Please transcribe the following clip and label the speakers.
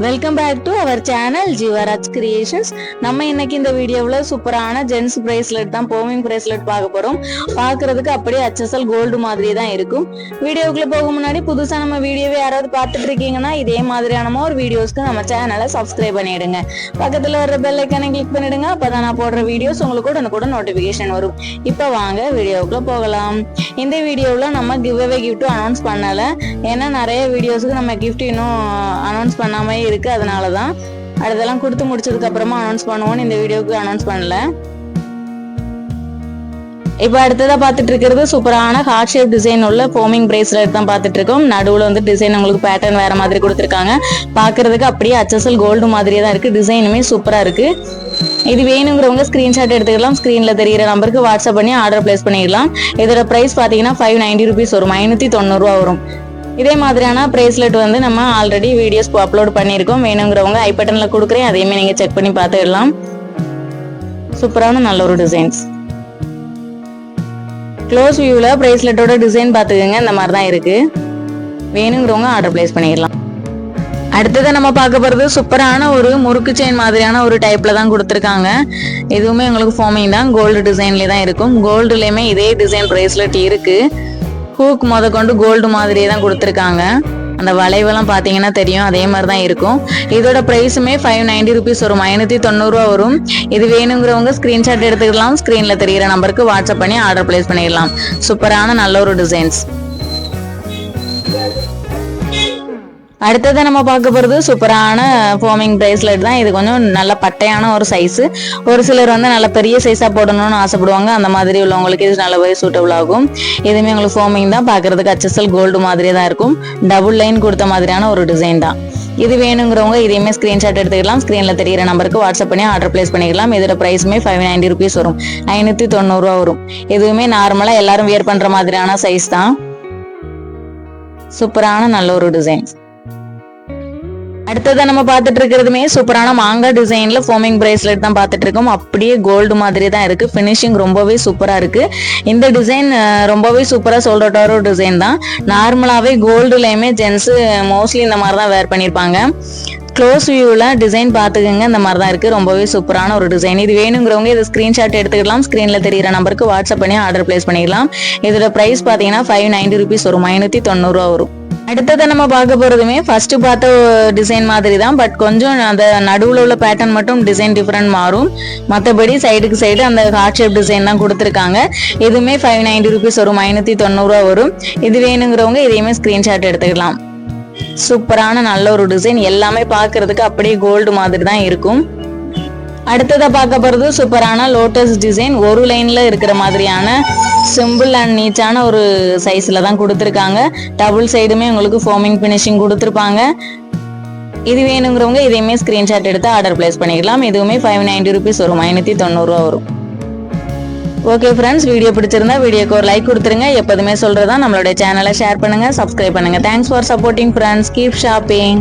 Speaker 1: Welcome back to our channel Jeevaraj creations நம்ம இன்னைக்கு இந்த வீடியோவில் சூப்பரான ஜென்ஸ் பிரேஸ்லெட் தான் போமிங் பிரேஸ்லெட் பார்க்க போறோம். பார்க்கறதுக்கு அப்படியே அச்சசல் கோல்டு மாதிரி தான் இருக்கும். வீடியோக்குள்ள போக முன்னாடி புதுசா நம்ம வீடியோவை யாராவது பார்த்துட்டு இருக்கீங்கன்னா இதே மாதிரியான ஒரு வீடியோஸ்க்கு நம்ம சேனலை சப்ஸ்கிரைப் பண்ணிடுங்க. பக்கத்துல வர பெல் ஐக்கானை கிளிக் பண்ணிடுங்க. அப்பதான் நான் போடுற வீடியோஸ் உங்களுக்கு கூட கூட நோட்டிபிகேஷன் வரும். இப்போ வாங்க வீடியோக்குள்ள போகலாம். இந்த வீடியோவில் நம்ம கிவ் அவே கிஃப்ட்டும் அனௌன்ஸ் பண்ணல. ஏன்னா நிறைய வீடியோஸுக்கு நம்ம கிஃப்ட் இன்னும் அனௌன்ஸ் பண்ணாமல் இருக்கு அதனால தான் அடுத்தெல்லாம் கொடுத்து முடிச்சதுக்கு அப்புறமா அனௌன்ஸ் பண்ணுவோன்னு இந்த வீடியோக்கு அனௌன்ஸ் பண்ணல. இப்போ அடுத்ததா பார்த்துட்டு இருக்கிறது சூப்பரான ஹார்ட் ஷேப் டிசைன் உள்ள ஃபோமிங் பிரேஸ்லெட் தான் பார்த்துட்டு இருக்கோம். நடுவில் வந்து டிசைன் உங்களுக்கு பேட்டர்ன் வேற மாதிரி கொடுத்துருக்காங்க. பார்க்கறதுக்கு அப்படியே அச்சசல் கோல்டு மாதிரியே தான் இருக்கு. டிசைனுமே சூப்பரா இருக்கு. இது வேணுங்கிறவங்க ஸ்கிரீன்ஷாட் எடுத்துக்கலாம். ஸ்க்ரீனில் தெரியிற நம்பருக்கு வாட்ஸ்அப் பண்ணி ஆர்டர் பிளேஸ் பண்ணிடலாம். இதோட ப்ரைஸ் பார்த்தீங்கன்னா ஃபைவ் நைன்டி ருபீஸ் வரும். ஐநூற்றி தொண்ணூறுரூவா வரும். இதே மாதிரியான பிரேஸ்லெட் வந்து நம்ம ஆல்ரெடி வீடியோஸ் அப்லோட் பண்ணியிருக்கோம். வேணுங்கிறவங்க ஐ பட்டனில் கொடுக்குறேன். அதையுமே நீங்கள் செக் பண்ணி பார்த்துடலாம். சூப்பரான நல்ல ஒரு டிசைன்ஸ் க்ளோஸ் வியூவில் பிரேஸ்லெட்டோட டிசைன் பார்த்துக்கோங்க. இந்த மாதிரி தான் இருக்குது வேணுங்கிறவங்க ஆர்டர் பிளேஸ் பண்ணிடலாம். அடுத்தது நம்ம பார்க்க போகிறது சூப்பரான ஒரு முறுக்கு செயின் மாதிரியான ஒரு டைப்பில் தான் கொடுத்துருக்காங்க. இதுவுமே உங்களுக்கு ஃபார்மிங் தான். கோல்டு டிசைன்லேயே தான் இருக்கும். கோல்டுலேயுமே இதே டிசைன் பிரேஸ்லெட் இருக்குது ஹூக் முத கொண்டு கோல்டு மாதிரியே தான் கொடுத்துருக்காங்க. அந்த வளைவெல்லாம் பார்த்தீங்கன்னா தெரியும் அதே மாதிரி தான் இருக்கும். இதோட ப்ரைஸுமே ஃபைவ் நைன்டி ருபீஸ் வரும். ஐநூற்றி தொண்ணூறுரூவா வரும். இது வேணுங்கிறவங்க ஸ்க்ரீன்ஷாட் எடுத்துக்கலாம். ஸ்க்ரீனில் தெரியிற நம்பருக்கு வாட்ஸ்அப் பண்ணி ஆர்டர் பிளேஸ் பண்ணிடலாம். சூப்பரான நல்ல ஒரு டிசைன்ஸ் அடுத்தது நம்ம பார்க்க போகிறது சூப்பரான ஃபோமிங் பிரேஸ்லெட் தான். இது கொஞ்சம் நல்ல பட்டையான ஒரு சைஸு ஒரு சிலர் வந்து நல்ல பெரிய சைஸாக போடணும்னு ஆசைப்படுவாங்க. அந்த மாதிரி உள்ளவங்களுக்கு இது நல்லாவே சூட்டபிள் ஆகும். இதுவுமே உங்களுக்கு ஃபோமிங் தான். பார்க்குறதுக்கு HSL கோல்டு மாதிரி தான் இருக்கும். டபுள் லைன் கொடுத்த மாதிரியான ஒரு டிசைன் தான். இது வேணுங்கிறவங்க இதையுமே ஸ்க்ரீன்ஷாட் எடுத்துக்கலாம். ஸ்க்ரீனில் தெரியிற நம்பருக்கு வாட்ஸ்அப் பண்ணி ஆர்டர் பிளேஸ் பண்ணிக்கலாம். இதோட ப்ரைஸுமே ஃபைவ் நைன்டி ருபீஸ் வரும். ஐநூற்றி தொண்ணூறுரூவா வரும். இதுவுமே நார்மலாக எல்லாரும் வியர் பண்ணுற மாதிரியான சைஸ் தான். சூப்பரான நல்ல ஒரு டிசைன் அடுத்ததை நம்ம பார்த்துட்டு இருக்கிறதுமே சூப்பரான மாங்காய் டிசைன்ல ஃபோமிங் பிரேஸ்லெட் தான் பார்த்துட்டு இருக்கோம் அப்படியே கோல்டு மாதிரி தான் இருக்கு. ஃபினிஷிங் ரொம்பவே சூப்பரா இருக்கு. இந்த டிசைன் ரொம்பவே சூப்பரா சொல்ற ஒரு டிசைன் தான் நார்மலாவே கோல்டுலயுமே ஜென்ஸ் மோஸ்ட்லி இந்த மாதிரி தான் வேர் பண்ணியிருப்பாங்க க்ளோஸ் வியூவில் டிசைன் பார்த்துக்கோங்க. இந்த மாதிரி தான் இருக்குது ரொம்பவே சூப்பரான ஒரு டிசைன் இது வேணுங்கிறவங்க இது ஸ்க்ரீன்ஷாட் எடுத்துக்கலாம். ஸ்க்ரீனில் தெரியிற நம்பருக்கு வாட்ஸ்அப் பண்ணி ஆர்டர் பிளேஸ் பண்ணிக்கலாம். இதோட ப்ரைஸ் பார்த்தீங்கன்னா ஃபைவ் நைன்டி ருபீஸ் வரும். ஐநூற்றி தொண்ணூறுரூவா வரும். அடுத்ததை நம்ம பார்க்க போறதுமே ஃபர்ஸ்ட் பார்த்த டிசைன் மாதிரி தான் பட் கொஞ்சம் அந்த நடுவில் உள்ள பேட்டர்ன் மட்டும் டிசைன் டிஃப்ரெண்ட் மாறும். மற்றபடி சைடுக்கு சைடு அந்த ஹார்ட் ஷேப் டிசைன் தான் கொடுத்துருக்காங்க. இதுவுமே ஃபைவ் நைன்டி ருபீஸ் வரும் ஐநூற்றி தொண்ணூறுரூவா வரும். இது வேணுங்கிறவங்க இதையுமே ஸ்க்ரீன்ஷாட் எடுத்துக்கலாம். சூப்பரான நல்ல ஒரு டிசைன் எல்லாமே பார்க்கறதுக்கு அப்படியே கோல்டு மாதிரி தான் இருக்கும். அடுத்ததை பார்க்க போகிறது சூப்பரான லோட்டஸ் டிசைன் ஒரு லைனில் இருக்கிற மாதிரியான சிம்பிள் அண்ட் நீச்சான ஒரு சைஸில் தான் கொடுத்துருக்காங்க. டபுள் சைடுமே உங்களுக்கு ஃபோமிங் ஃபினிஷிங் கொடுத்துருப்பாங்க. இது வேணுங்கிறவங்க இதையுமே ஸ்க்ரீன்ஷாட் எடுத்து ஆர்டர் பிளேஸ் பண்ணிக்கலாம். இதுவுமே ஃபைவ் நைன்டி ருபீஸ் வரும். ஐநூற்றி தொண்ணூறுரூவா வரும். ஓகே ஃப்ரெண்ட்ஸ் வீடியோ பிடிச்சிருந்தா வீடியோக்கு ஒரு லைக் கொடுத்துருங்க. எப்போதுமே சொல்கிறதா நம்மளுடைய சேனலை ஷேர் பண்ணுங்கள் சப்ஸ்கிரைப் பண்ணுங்க. Thanks for supporting friends keep shopping